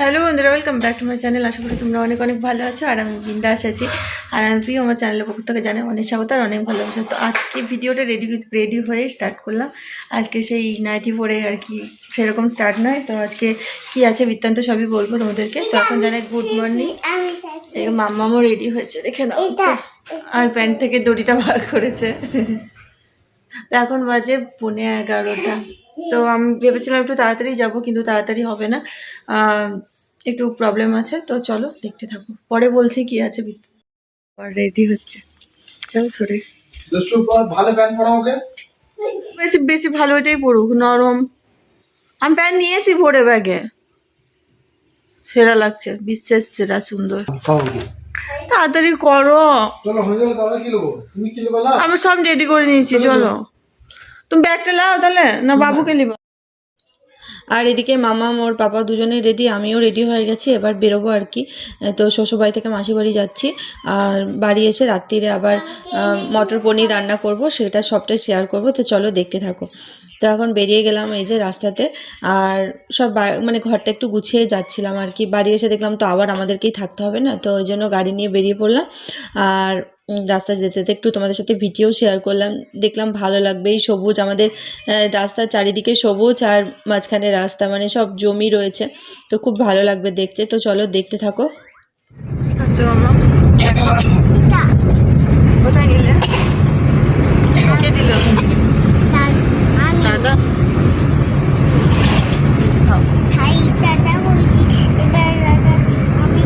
Hello বন্ধুরা welcome back to my channel আশা করি তোমরা অনেক অনেক ভালো আছো আর আমি বিন্দাস আছি। আর আমি প্রিয় আমার চ্যানেলের পক্ষ থেকে জানাই অনেক স্বাগত আর অনেক ভালোবাসা। তো আজকে ভিডিওটা রেডি রেডি হয়ে স্টার্ট করলাম। আজকে সেই নাইটি পরে আর কি সেরকম স্টার্ট নয়। তো আজকে কি আছে বৃত্তান্ত সবই বলব তোমাদেরকে। তো এখন জানাই গুড মর্নিং মাম্মামও রেডি হয়েছে দেখে নাও। আর প্যান্ট থেকে দড়িটা বার করেছে। তো এখন বাজে পৌনে এগারোটা। তো আমি ভেবেছিলাম একটু তাড়াতাড়ি যাব কিন্তু তাড়াতাড়ি হবে না। একটু প্রবলেম আছে তো চলো দেখতে থাকো। পরে বলছি কি আছে রেডি হচ্ছে। চলো সরে ভালো প্যান্ট পরা ওকে? বেশি বেশি ভালো এটাই পড়ুক নরম। আমি প্যান্ট নিয়েছি ভরে ব্যাগে। সেরা লাগছে বিশেষ সেরা সুন্দর। তাড়াতাড়ি করো। চলো গেল তাহলে কি নেব? তুমি কি নেবে না? আমি সব রেডি করে নিয়েছি চলো তুমি ব্যাগটা লাও তাহলে না বাবুকে নিবা? আর এদিকে মামা, মোর পাপা দুজনে রেডি আমিও রেডি হয়ে গেছি, এবার বেরোবো আর কি। তো শ্বশুরবাড়ি থেকে মাসি বাড়ি যাচ্ছি, আর বাড়ি এসে রাত্রিরে আবার মটর পনির রান্না করব, সেটা সবটাই শেয়ার করব, তো চলো দেখতে থাকো। তো এখন বেরিয়ে গেলাম এই যে রাস্তাতে। আর সব মানে ঘরটা একটু গুছিয়ে যাচ্ছিলাম আর কি। বাড়ি এসে দেখলাম তো আবার আমাদেরকেই থাকতে হবে না তো ওই জন্য গাড়ি নিয়ে বেরিয়ে পড়লাম। আর উম, রাস্তায় যেতে যেতে একটু তোমাদের সাথে ভিডিও শেয়ার করলাম। দেখলাম ভালো লাগবে এই সবুজ আমাদের রাস্তার চারিদিকে সবুজ আর মাঝখানে রাস্তা মানে সব জমি রয়েছে। তো খুব ভালো লাগবে দেখতে তো চলো দেখতে থাকো। কোথায় গেলে কে দিল দাদা খাও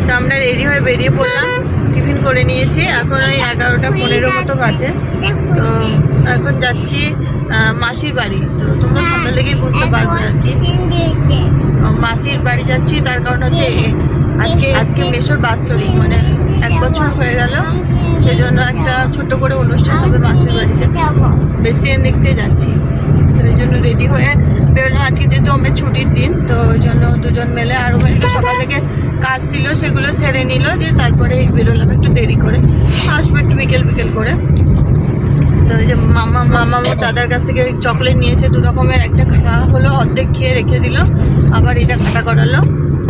তো আমরা রেডি হয়ে বেরিয়ে পড়লাম, টিফিন করে নিয়েছি। এখন ওই এগারোটা পনেরো মতো বাজে। তো এখন যাচ্ছি মাসির বাড়ি। তো তোমরা সামনে লেগেই বুঝতে পারবে আর কি। মাসির বাড়ি যাচ্ছি, তার কারণ হচ্ছে আজকে আজকে মেশোর বাৎসরিক মানে এক বছর হয়ে গেল। সেজন্য একটা ছোট্ট করে অনুষ্ঠান হবে মাসির বাড়িতে। বেস্টিয়ান দেখতে যাচ্ছি। তো ওই জন্য রেডি হয়ে বেরোলাম আজকে যেহেতু আমার ছুটির দিন, তো ওই জন্য দুজন মিলে আরও একটু সকাল থেকে কাজ ছিল, সেগুলো সেরে নিল, দিয়ে তারপরে বেরোলাম একটু দেরি করে। আসব একটু বিকেল বিকেল করে। তো ওই যে মামা মামা আমার দাদার কাছ থেকে চকলেট নিয়েছে, দু রকমের, একটা খাওয়া হলো, অর্ধেক খেয়ে রেখে দিল, আবার এটা কাটা করালো।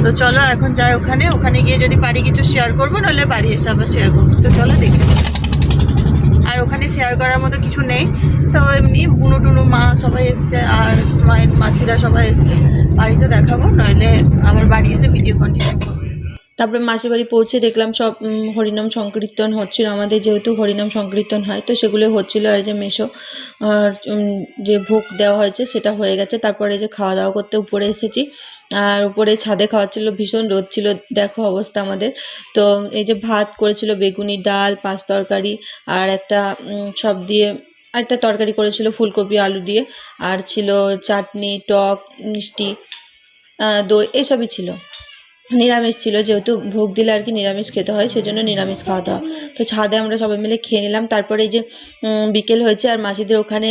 তো চলো এখন যাই ওখানে ওখানে গিয়ে যদি পারি কিছু শেয়ার করব নাহলে বাড়ি এসে আবার শেয়ার করব। তো চলো দেখি। আর ওখানে শেয়ার করার মতো কিছু নেই। তো এমনি বুনো টুনো মা সবাই এসছে আর মায়ের মাসিরা সবাই এসছে। বাড়িতে দেখাবো, নইলে আমার বাড়ি এসে ভিডিও কন্টিনিউ করব। তারপরে মাসির বাড়ি পৌঁছে দেখলাম সব হরিনাম সংকীর্তন হচ্ছিল। আমাদের যেহেতু হরিনাম সংকীর্তন হয়, তো সেগুলো হচ্ছিল আর যে মেশো, আর যে ভোগ দেওয়া হয়েছে সেটা হয়ে গেছে। তারপরে যে খাওয়া দাওয়া করতে উপরে এসেছি। আর উপরে ছাদে খাওয়াচ্ছিল ভীষণ রোদ ছিল, দেখো অবস্থা আমাদের। তো এই যে ভাত করেছিল, বেগুনি ডাল, পাঁচ তরকারি, আর একটা সব দিয়ে একটা তরকারি করেছিল ফুলকপি, আলু দিয়ে। আর ছিল চাটনি, টক, মিষ্টি দই, এসবই ছিল। নিরামিষ ছিল, যেহেতু ভোগ দিলে আর কি নিরামিষ খেতে হয়, সেজন্য নিরামিষ খাওয়া দাওয়া তো ছাদে আমরা সবাই মিলে খেয়ে নিলাম। তারপরে এই যে বিকেল হয়েছে আর মাসিদের ওখানে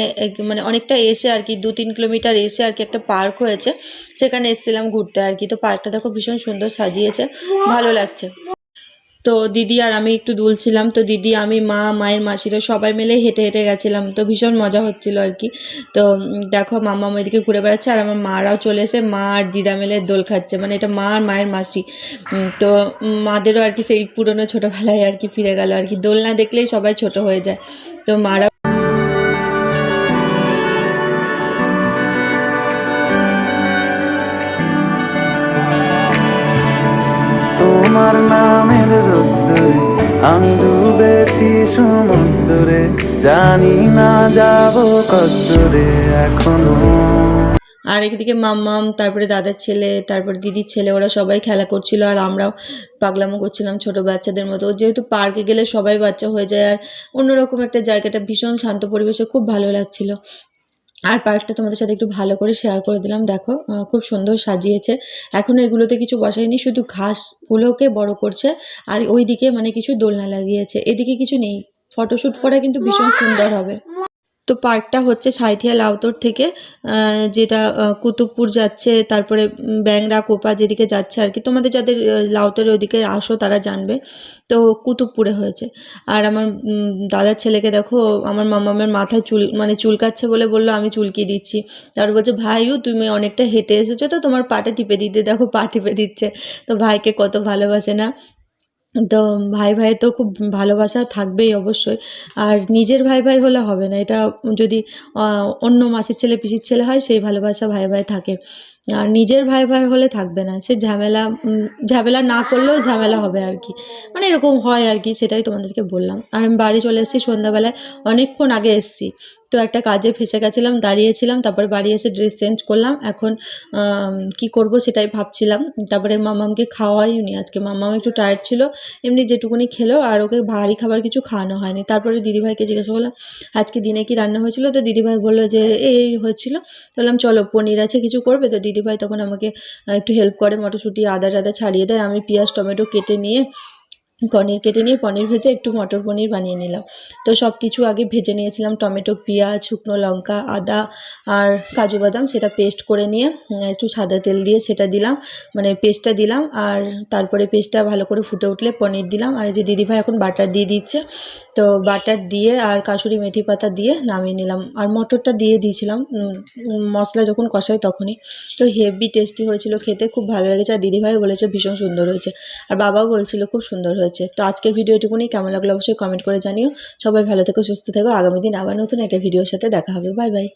মানে অনেকটা এসে আর কি দু তিন কিলোমিটার এসে আর কি একটা পার্ক হয়েছে। সেখানে এসেছিলাম ঘুরতে আর কি। তো পার্কটা দেখো ভীষণ সুন্দর সাজিয়েছে, ভালো লাগছে। তো দিদি আর আমি একটু দুলছিলাম তো দিদি, আমি, মা, মায়ের মাসিরা সবাই মিলে হেঁটে হেঁটে গেছিলাম। তো ভীষণ মজা হচ্ছিল আর কি। তো দেখো, মামা এদিকে ঘুরে বেড়াচ্ছে আর আমার মারাও চলে এসে মা আর দিদা মিলে দোল খাচ্ছে। মানে এটা মা আর মায়ের মাসি। তো মাদেরও আর কি সেই পুরনো ছোটোবেলায় আর কি ফিরে গেল আর কি। দোল না দেখলেই সবাই ছোট হয়ে যায়। তো মারা তোমার নামের রোদ্দুরে আমি ডুবেছি সমুদ্রে। জানি না যাব কদ্দুরে এখনও। আর একদিকে মাম্মাম তারপরে দাদার ছেলে, তারপর দিদির ছেলে, ওরা সবাই খেলা করছিল আর আমরাও পাগলামো করছিলাম ছোট বাচ্চাদের মতো। যেহেতু পার্কে গেলে সবাই বাচ্চা হয়ে যায় আর অন্যরকম একটা জায়গাটা ভীষণ শান্ত পরিবেশে খুব ভালো লাগছিল। আর পার্কটা তোমাদের সাথে একটু ভালো করে শেয়ার করে দিলাম। দেখো খুব সুন্দর সাজিয়েছে। এখন এগুলোতে কিছু বসায়নি শুধু ঘাসগুলোকে বড় করছে। আর ওইদিকে মানে কিছু দোলনা লাগিয়েছে। এদিকে কিছু নেই। ফটোশ্যুট করা কিন্তু ভীষণ সুন্দর হবে। তো পার্কটা হচ্ছে সাঁইথিয়া লাউতর থেকে যেটা কুতুবপুর যাচ্ছে তারপরে ব্যাংরা কোপা যেদিকে যাচ্ছে আর কি। তোমাদের যাদের আহ, লাউতরের ওদিকে আসো তারা জানবে। তো কুতুবপুরে হয়েছে। আর আমার দাদার ছেলেকে দেখো আমার মামামের মাথায় চুল মানে চুলকাচ্ছে বলে বলল আমি চুলকিয়ে দিচ্ছি। তারপর বলছে ভাইও তুমি অনেকটা হেঁটে এসেছ তো তোমার পাটা টিপে দিতে। দেখো পা টিপে দিচ্ছে। তো ভাইকে কত ভালোবাসে না? তো ভাই ভাই তো খুব ভালোবাসা থাকবেই অবশ্যই। আর নিজের ভাই ভাই হলে হবে না, এটা যদি অন্য মাসির ছেলে পিসির ছেলে হয় সেই ভালোবাসা ভাই ভাই থাকে। আর নিজের ভাই ভাই হলে থাকবে না, সে ঝামেলা ঝামেলা না করলেও ঝামেলা হবে আর কি। মানে এরকম হয় আর কি, সেটাই তোমাদেরকে বললাম। আর আমি বাড়ি চলে এসেছি সন্ধ্যাবেলায়, অনেকক্ষণ আগে এসেছি। তো একটা কাজে ফেসে গেছিলাম, দাঁড়িয়েছিলাম, তারপর বাড়ি এসে ড্রেস চেঞ্জ করলাম। এখন কি করব সেটাই ভাবছিলাম। তারপরে মামামকে খাওয়াইনি আজকে মামাও একটু টায়ার্ড ছিল। এমনি যেটুকুনি খেলো, আর ওকে ভারী খাবার কিছু খাওয়ানো হয়নি। তারপরে দিদিভাইকে জিজ্ঞাসা করলাম, আজকে দিনে কি রান্না হয়েছিল? তো দিদিভাই বলল যে, এই হয়েছিল। বললাম, চলো, পনির আছে, কিছু করবে? তো দিদিভাই তখন আমাকে একটু হেল্প করে, মটরশুঁটি আদা টাদা ছাড়িয়ে দেয়। আমি পেঁয়াজ, টমেটো কেটে নিয়ে পনির কেটে নিয়ে পনির ভেজে একটু মটর পনির বানিয়ে নিলাম। তো সব কিছু আগে ভেজে নিয়েছিলাম টমেটো, পেঁয়াজ, শুকনো লঙ্কা, আদা আর কাজু বাদাম, সেটা পেস্ট করে নিয়ে একটু সাদা তেল দিয়ে সেটা দিলাম মানে পেস্টটা দিলাম আর তারপরে পেস্টটা ভালো করে ফুটে উঠলে পনির দিলাম। আর যে দিদিভাই এখন বাটার দিয়ে দিচ্ছে, তো বাটার দিয়ে আর কাসুরি মেথি পাতা দিয়ে নামিয়ে নিলাম। আর মটরটা দিয়ে দিয়েছিলাম মশলা যখন কষাই তখনই। তো হেভি টেস্টি হয়েছিল, খেতে খুব ভালো লেগেছে। আর দিদিভাই বলেছে ভীষণ সুন্দর হয়েছে। আর বাবাও বলছিল খুব সুন্দর হয়েছে। তো আজকের ভিডিওটুকুনি কেমন লাগল অবশ্যই কমেন্ট করে জানিও। সবাই ভালো থেকো, সুস্থ থেকো। আগামী দিন আবার নতুন একটা ভিডিওর সাথে দেখা হবে। Bye bye